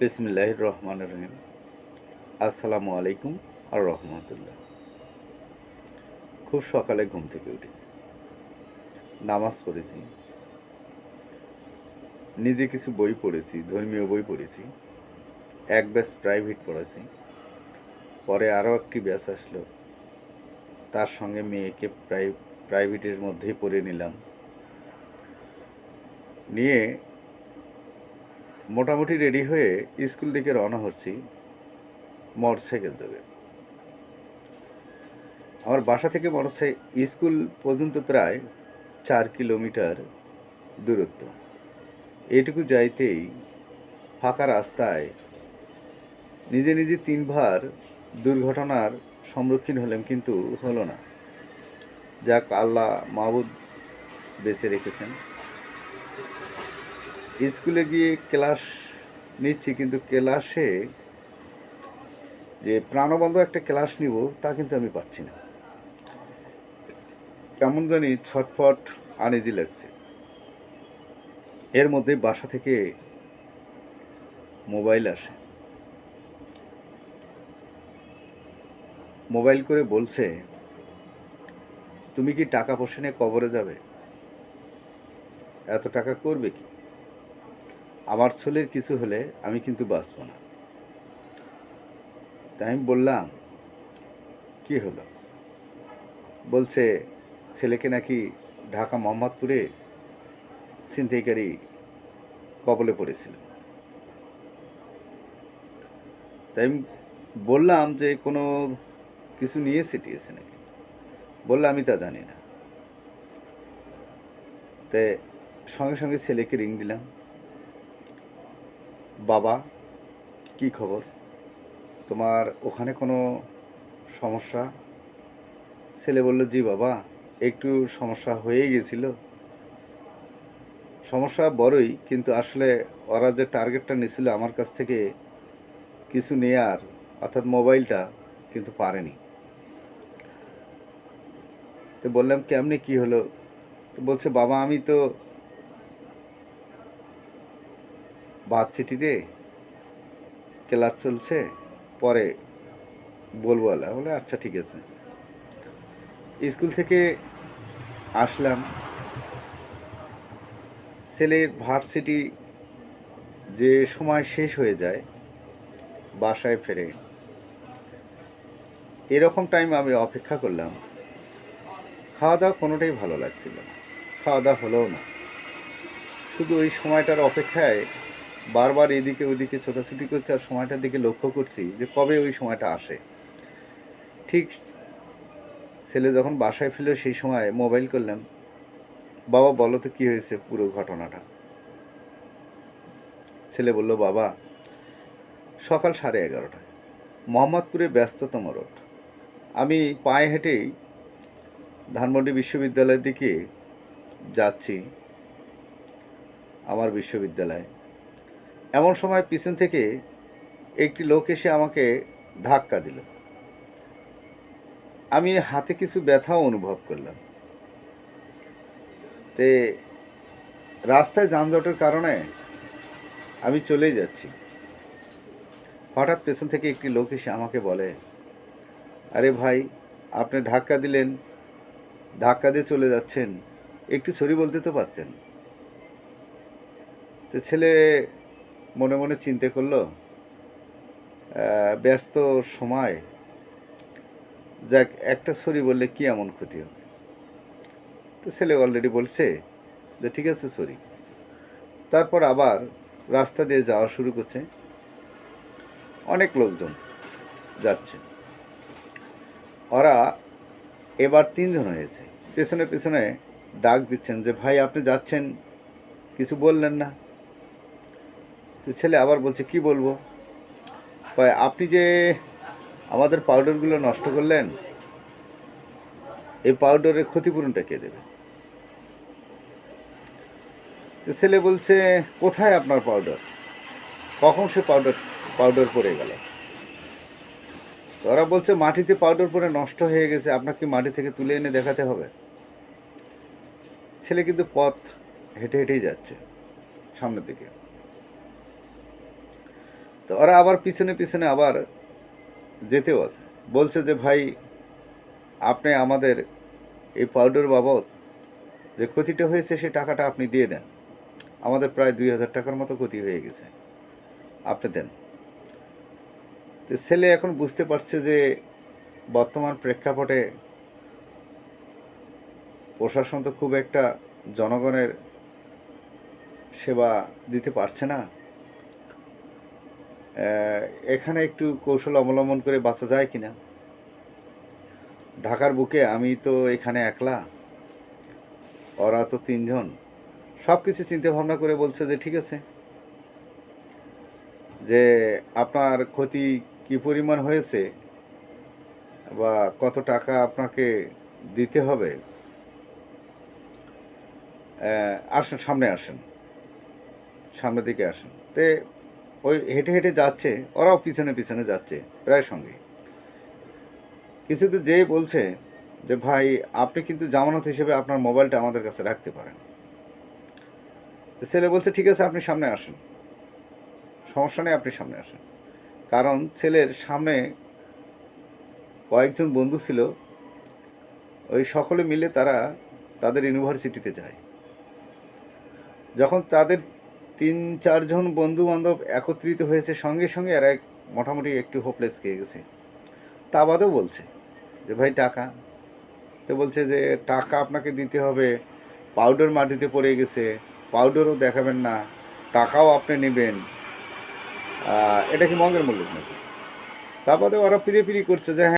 বিসমিল্লাহ রহমান রহিম আসসালামু আলাইকুম আর রহমতুল্লাহ। খুব সকালে ঘুম থেকে উঠেছি। নামাজ পড়েছি। নিজে কিছু বই পড়েছি, ধর্মীয় বই পড়েছি। এক ব্যাচ প্রাইভেট পড়েছি। পরে আরও একটি ব্যাচ আসলো। তার সঙ্গে মেয়েকে প্রাই, প্রাইভেটের মধ্যেই পড়ে নিলাম। নিয়ে মোটামুটি রেডি হয়ে স্কুল দিকে রওনা হচ্ছি মোটরসাইকেল যোগে আমার বাসা থেকে মোটরসাইকেল স্কুল পর্যন্ত প্রায় চার কিলোমিটার দূরত্ব। এটুকু যাইতেই ফাঁকা রাস্তায় নিজে নিজে তিনবার দুর্ঘটনার সম্মুখীন হলাম কিন্তু হলো না। যাক, আল্লাহ মাহবুদ বেঁচে রেখেছেন। স্কুলে গিয়ে ক্লাস নিচ্ছি, কিন্তু ক্লাসে যে প্রাণবন্ধ একটা ক্লাস নিব, তা কিন্তু আমি পাচ্ছি না। কেমন জানি ছটফট আনিজি লাগছে। এর মধ্যে বাসা থেকে মোবাইল আসে। মোবাইল করে বলছে, তুমি কি টাকা পয়সা নিয়ে কবরে যাবে? এত টাকা করবে কি? আমার ছেলের কিছু হলে আমি কিন্তু বাঁচব না। তাই আমি বললাম, কি হলো? বলছে, ছেলেকে নাকি ঢাকা মোহাম্মদপুরে ছিনতাইকারী কবলে পড়েছিল। তাই আমি বললাম যে, কোনো কিছু নিয়ে সিটিয়েছে নাকি? বললে, আমি তা জানি না। তে সঙ্গে সঙ্গে ছেলেকে রিং দিলাম। বাবা, কি খবর? তোমার ওখানে কোনো সমস্যা? ছেলে বলল, জি বাবা, একটু সমস্যা হয়ে গেছিল। সমস্যা বড়ই, কিন্তু আসলে ওরা যে টার্গেটটা নিয়েছিল আমার কাছ থেকে কিছু নেয়ার অর্থাৎ মোবাইলটা কিন্তু পারেনি। তো বললাম, কেমনি কি হলো? তো বলছে, বাবা, আমি তো বাদ চিঠিতে ক্লাস চলছে, পরে বলব আল্লাহ। বলে আচ্ছা ঠিক আছে। স্কুল থেকে আসলাম। ছেলের ভার্সিটি যে সময় শেষ হয়ে যায়, বাসায় ফেরে। এরকম টাইম আমি অপেক্ষা করলাম। খাওয়া দাওয়া কোনোটাই ভালো লাগছিল না। খাওয়া দাওয়া হলেও না। শুধু ওই সময়টার অপেক্ষায় বারবার এদিকে ওদিকে ছোটাছুটি করছে আর সময়টার দিকে লক্ষ্য করছি যে কবে ওই সময়টা আসে। ঠিক ছেলে যখন বাসায় ফিরল সেই সময় মোবাইল করলাম, বাবা, বলো তো কী হয়েছে পুরো ঘটনাটা? ছেলে বলল, বাবা, সকাল সাড়ে এগারোটায়, মোহাম্মদপুরে ব্যস্ততম রোড। আমি পায়ে হেঁটেই ধানমন্ডি বিশ্ববিদ্যালয়ের দিকে যাচ্ছি, আমার বিশ্ববিদ্যালয়ে। এমন সময় পিছন থেকে একটি লোক এসে আমাকে ধাক্কা দিল। আমি হাতে কিছু ব্যথাও অনুভব করলাম। তে রাস্তায় যানজটের কারণে আমি চলেই যাচ্ছি। হঠাৎ পেছন থেকে একটি লোক এসে আমাকে বলে, আরে ভাই, আপনি ধাক্কা দিলেন। ধাক্কা দিয়ে চলে যাচ্ছেন। একটু ছড়ি বলতে তো পারতেন। তো ছেলে মনে মনে চিন্তা করল ব্যস্ত সময়। যাক, একটা সরি বললে কি এমন ক্ষতি হবে? তো ছেলে অলরেডি বলছে যে, ঠিক আছে সরি তারপর আবার রাস্তা দিয়ে যাওয়া শুরু করছে। অনেক লোকজন যাচ্ছে। ওরা এবার তিনজন হয়েছে। পেছনে পেছনে ডাক দিচ্ছেন যে, ভাই, আপনি যাচ্ছেন? কিছু বললেন না। তো ছেলে আবার বলছে, কি বলব? আপনি যে আমাদের পাউডারগুলো নষ্ট করলেন, এই পাউডারের ক্ষতিপূরণটা কে দেবে? তো ছেলে বলছে, কোথায় আপনার পাউডার কখন সে পাউডার পাউডার পড়ে গেল? ওরা বলছে, মাটিতে পাউডার পরে নষ্ট হয়ে গেছে, আপনাকে মাটি থেকে তুলে এনে দেখাতে হবে? ছেলে কিন্তু পথ হেঁটে হেঁটেই যাচ্ছে, সামনের দিকে। তো ওরা আবার পিছনে পিছনে আবার যেতেও আছে। বলছে যে, ভাই, আপনি আমাদের এই পাউডার বাবদ যে ক্ষতিটা হয়েছে সে টাকাটা আপনি দিয়ে দেন। আমাদের প্রায় দুই হাজার টাকার মতো ক্ষতি হয়ে গেছে। আপনি দেন। তো ছেলে এখন বুঝতে পারছে যে, বর্তমান প্রেক্ষাপটে প্রশাসন তো খুব একটা জনগণের সেবা দিতে পারছে না। এখানে একটু কৌশল অবলম্বন করে বাঁচা যায় কিনা? ঢাকার বুকে আমি তো এখানে একলা, ওরা তো তিনজন। সব কিছু চিন্তা ভাবনা করে বলছে যে, ঠিক আছে, যে আপনার ক্ষতি কি পরিমাণ হয়েছে বা কত টাকা আপনাকে দিতে হবে? আসেন, সামনে আসেন, সামনের দিকে আসেন। তে ওই হেঁটে হেঁটে যাচ্ছে, ওরাও পিছনে পিছনে যাচ্ছে, প্রায় সঙ্গে কিছু তো যেই বলছে যে, ভাই, আপনি কিন্তু জামানত হিসেবে আপনার মোবাইলটা আমাদের কাছে রাখতে পারেন। তো ছেলে বলছে, ঠিক আছে, আপনি সামনে আসেন। সমস্যা নেই, আপনি সামনে আসেন। কারণ ছেলের সামনে কয়েকজন বন্ধু ছিল, ওই সকলে মিলে তারা তাদের ইউনিভার্সিটিতে যায়। যখন তাদের তিন চারজন বন্ধু বান্ধব একত্রিত হয়েছে, সঙ্গে সঙ্গে এরা মোটামুটি একটু হোপলেস খেয়ে গেছে। তা বাদেও বলছে যে, ভাই, টাকা। তো বলছে যে, টাকা আপনাকে দিতে হবে পাউডার মাটিতে পড়ে গেছে পাউডারও দেখাবেন না, টাকাও আপনি নেবেন। এটা কি মগের মূল্য নাকি? তা বাদে ওরা পিড়ে পিড়ি করছে যে হ্যাঁ